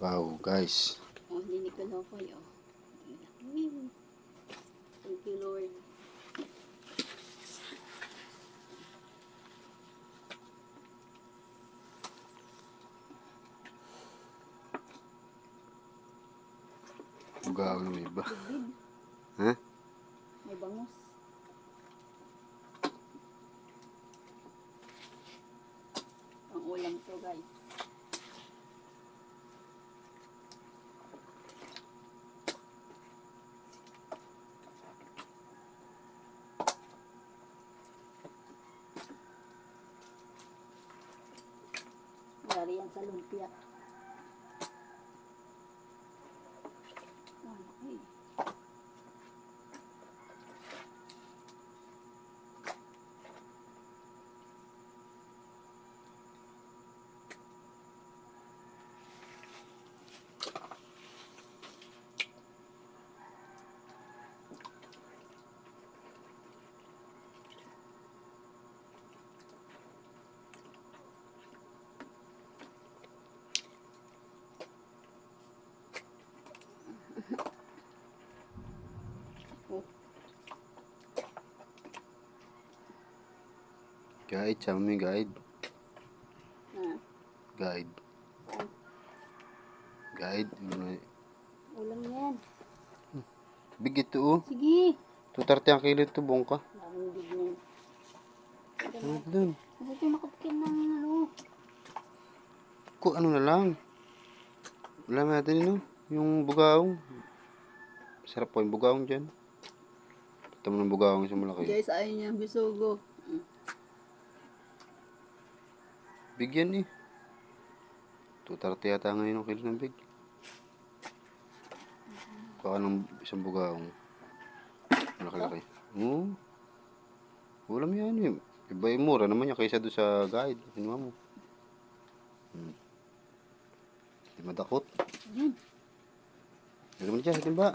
Wow, guys. Oh, linig ka daw kayo. Thank you, Lord. Bugaw na may iba. Ha? May bangus. Ang ulam to, guys. Yari yan sa Guide, sama mo yung guide. Ah, Guide. Guide. Ano, ulam yan. Big ito oh. Sige. 230 ang kilo ito, buong ka. Daming bigyan. Ano dun? Kasi ito nakapkin ng ano. Ko, ano na lang. Wala natin yun, oh. Yung bugaong. Sarap po yung bugaong dyan. Ito mo ng bugaong sa malaki. Guys, ayaw niya bisugo. Bigyan eh. 230 yata ngayon ang kilo ng big. Baka ng isang bugaong. Malaki-laki. Oo. Ulam yan eh. Iba yung mura naman yan kaysa doon sa guide. Kinuha mo. Hmm. Di madakot. Yan. Lagyan mo na dyan sa timba.